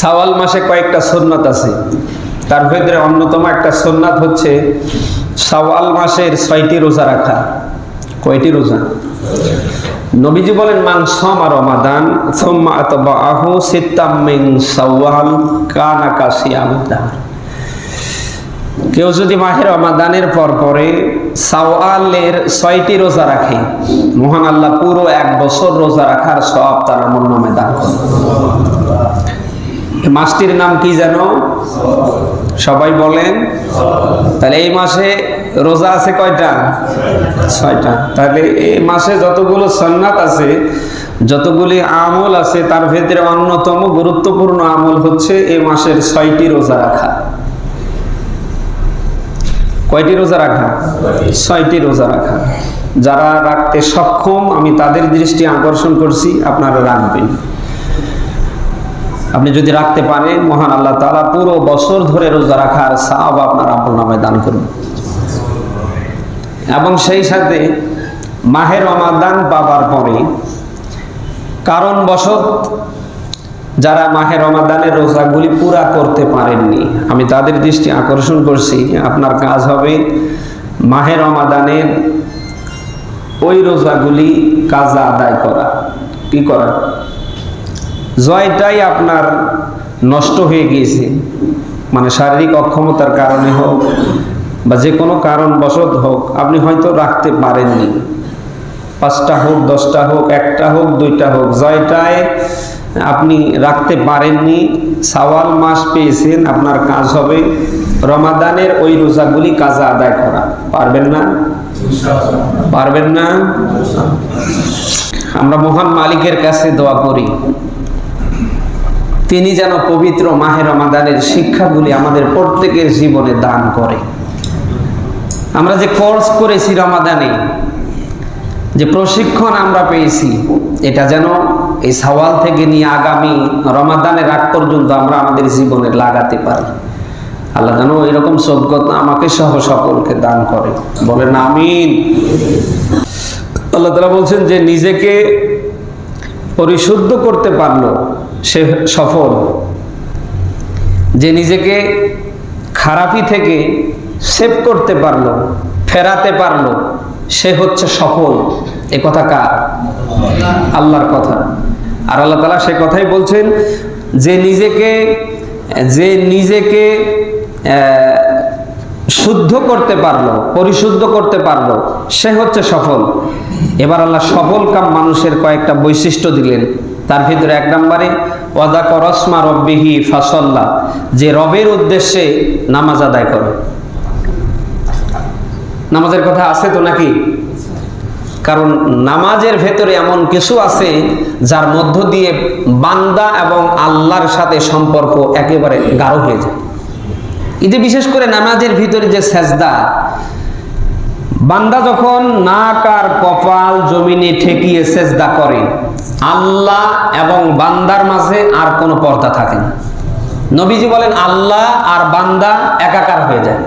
সাওয়াল মাসে কয়েকটা সুন্নাত আছে। তার ভিতরে অন্যতম একটা সুন্নাত হচ্ছে সাওয়াল মাসের ছয়টি রোজা রাখা। কয়টি রোজা? নবীজি বলেন, মান সমা রমাদান আতবাহু সিত্তাম সাওয়াল কানা কাসিয়াম কেউ যদি মাহের রমাদানের পর পরে সাওয়ালের ছয়টি রোজা রাখে, মহান আল্লাহ পুরো এক বছর রোজা রাখার সব তার আমল নামে দান করে। মাসটির নাম কি যেন সবাই বলেন। তাহলে এই মাসে রোজা আছে কয়টা? ছয়টা। তাহলে এই মাসে যতগুলো সন্ন্যাত আছে, যতগুলি আমল আছে, তার ভেতরে অন্যতম গুরুত্বপূর্ণ আমল হচ্ছে এই মাসের ছয়টি রোজা রাখা। কয়টি রোজা রাখা? ছয়টি রোজা রাখা। যারা রাখতে সক্ষম, আমি তাদের দৃষ্টি আকর্ষণ করছি, আপনারা রাখবেন। আপনি যদি রাখতে পারেন, মহান আল্লাহ তাআলা পুরো বছর ধরে রোজা রাখার সাহাব আপনার আমল নামে দান করুন। এবং সেই সাথে মাহের রমাদান পাবার পরে কারণবশত যারা মাহের রমাদানের রোজাগুলি পুরা করতে পারেননি, আমি তাদের দৃষ্টি আকর্ষণ করছি, আপনার কাজ হবে মাহের রমাদানের ওই রোজাগুলি কাজা আদায় করা। কি করা? জয়টাই আপনার নষ্ট হয়ে গিয়েছে। মানে শারীরিক অক্ষমতার কারণে হোক বা যে কোনো কারণবশত হোক, আপনি হয়তো রাখতে পারেননি। পাঁচটা হোক, দশটা হোক, একটা হোক, দুইটা হোক জয়টায় আপনি রাখতে পারেননি। সাওয়াল মাস পেয়েছেন, আপনার কাজ হবে রমাদানের ওই রোজাগুলি কাজা আদায় করা। পারবেন না? পারবেন না? আমরা মহান মালিকের কাছে দোয়া করি। তিনি যেন পবিত্র মাহে রমাদানের শিক্ষাগুলি আমাদের প্রত্যেকের জীবনে দান করে। আমরা যে কোর্স করেছি রমাদানে, যে প্রশিক্ষণ আমরা পেয়েছি, এটা যেন এই সওয়াল থেকে নিয়ে আগামী রমাদানের আগ পর্যন্ত আমরা আমাদের জীবনে লাগাতে পারি। আল্লাহ যেন এরকম যোগ্যতা আমাকে সহ সকলকে দান করে। বলেন আমিন। আল্লাহ তালা বলছেন যে নিজেকে পরিশুদ্ধ করতে পারল। সে সফল। যে নিজেকে খারাপি থেকে সেভ করতে পারল, ফেরাতে পারল, সে হচ্ছে সফল। এ কথা কার? আল্লাহর কথা। আর আল্লাহ তালা সে কথাই বলছেন, যে নিজেকে যে নিজেকে শুদ্ধ করতে পারল, পরিশুদ্ধ করতে পারল, সে হচ্ছে সফল। এবার আল্লাহ সফল কাম মানুষের কয়েকটা বৈশিষ্ট্য দিলেন। তার ভিতরে এক নম্বরে ওয়াদা করসমা রব্বিহি ফাসল্লা, যে রবের উদ্দেশ্যে নামাজ আদায় করে। নামাজের কথা আছে তো নাকি? কারণ নামাজের ভেতরে এমন কিছু আছে যার মধ্য দিয়ে বান্দা এবং আল্লাহর সাথে সম্পর্ক একেবারে গাঢ় হয়ে যায়। এতে বিশেষ করে নামাজের ভিতরে যে সেজদা বান্দা যখন নাক আর কপাল জমিনে ঠেকিয়ে সেজদা করে, আল্লাহ এবং বান্দার মাঝে আর কোনো পর্দা থাকে না। নবীজি বলেন, আল্লাহ আর বান্দা একাকার হয়ে যায়।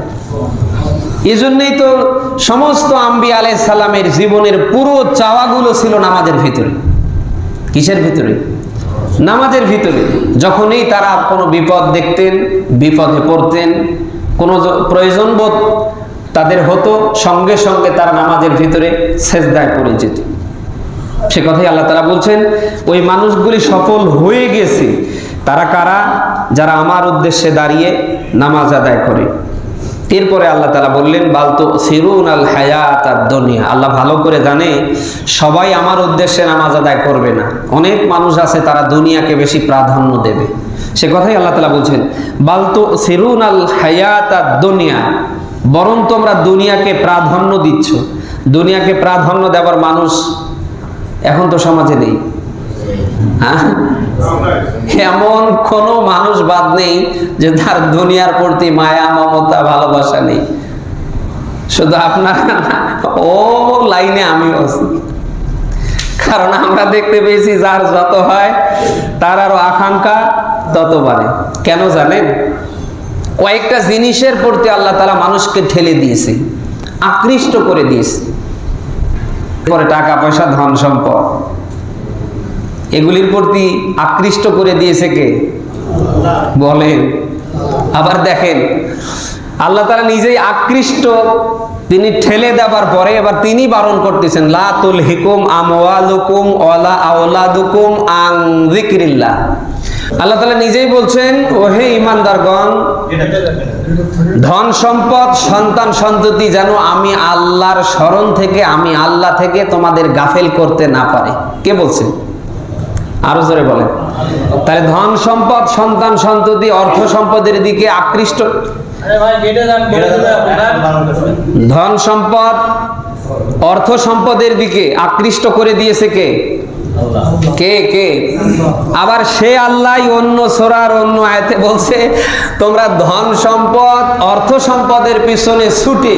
এই জন্যই তো সমস্ত আম্বি আলাই সালামের জীবনের পুরো চাওয়াগুলো ছিল নামাজের ভিতরে। কিসের ভিতরে? নামাজের ভিতরে। যখনই তারা কোনো বিপদ দেখতেন, বিপদে পড়তেন, কোনো য- প্রয়োজনবোধ তাদের হতো সঙ্গে সঙ্গে তারা নামাজের ভিতরে সেজদায় পড়ে যেত সে কথাই আল্লাহ তারা বলছেন, ওই মানুষগুলি সফল হয়ে গেছে। তারা কারা? যারা আমার উদ্দেশ্যে দাঁড়িয়ে নামাজ আদায় করে। এরপরে আল্লাহ তালা বললেন বালতো সিরুন আল হায়াত আর দুনিয়া। আল্লাহ ভালো করে জানে, সবাই আমার উদ্দেশ্যে নামাজ আদায় করবে না। অনেক মানুষ আছে, তারা দুনিয়াকে বেশি প্রাধান্য দেবে। সে কথাই আল্লাহ তালা বলছেন বালতো সিরুন আল হায়াত আর দুনিয়া। বরং তোমরা দুনিয়াকে প্রাধান্য দিচ্ছ। দুনিয়াকে প্রাধান্য দেওয়ার মানুষ এখন তো সমাজে নেই? এমন কোনো মানুষ বাদ নেই যে তার দুনিয়ার প্রতি মায়া, মমতা, ভালোবাসা নেই। শুধু আপনার ও লাইনে আমিও আছি কারণ আমরা দেখতে পেয়েছি যার যত হয়, তার আরও আকাঙ্ক্ষা তত বাড়ে। কেন জানেন? কয়েকটা জিনিসের প্রতি আল্লাহ তালা মানুষকে ঠেলে দিয়েছে, আকৃষ্ট করে দিয়েছে। পরে টাকা, পয়সা, ধন, সম্পদ। এগুলির প্রতি আকৃষ্ট করে দিয়েছে কে? বলেন। আবার দেখেন, আল্লাহ তারা নিজেই আকৃষ্ট, তিনি ঠেলে দেবার পরে এবার তিনি বারণ করতেছেন, লা তুল হিকুম আমওয়ালুকুম ওয়ালা আওলাদুকুম আন যিকরিল্লাহ। আল্লাহ তাআলা নিজেই বলছেন ওহে ঈমানদারগণ ধন সম্পদ সন্তান সন্ততি যেন আমি আল্লাহর স্মরণ থেকে আমি আল্লাহ থেকে তোমাদের গাফেল করতে না পারে। কে বলছেন আরও জোরে বলেন। তাহলে ধন সম্পদ সন্তান সন্ততি অর্থ সম্পদের দিকে আকৃষ্ট। ধন সম্পদ অর্থ সম্পদের দিকে আকৃষ্ট করে দিয়েছে কে? কে কে? আবার সে আল্লাহ অন্য সোরার অন্য আয়তে বলছে, তোমরা ধন সম্পদ, অর্থ সম্পদের পিছনে ছুটে,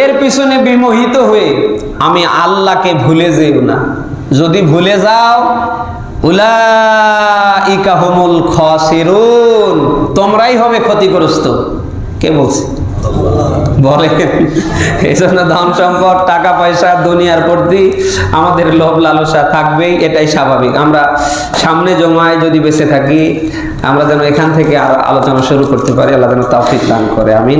এর পিছনে বিমোহিত হয়ে আমি আল্লাহকে ভুলে যেও না। যদি ভুলে যাও, উলাইকা হুমুল খাসিরুন, তোমরাই হবে ক্ষতিগ্রস্ত। কে বলছে? বলে এই ধন সম্পদ, টাকা পয়সা, দুনিয়ার প্রতি আমাদের লোভ লালসা থাকবেই, এটাই স্বাভাবিক। আমরা সামনে জমায় যদি বেঁচে থাকি, আমরা যেন এখান থেকে আর আলোচনা শুরু করতে পারি, আল্লাহ যেন তাফিক দান করে, আমিন।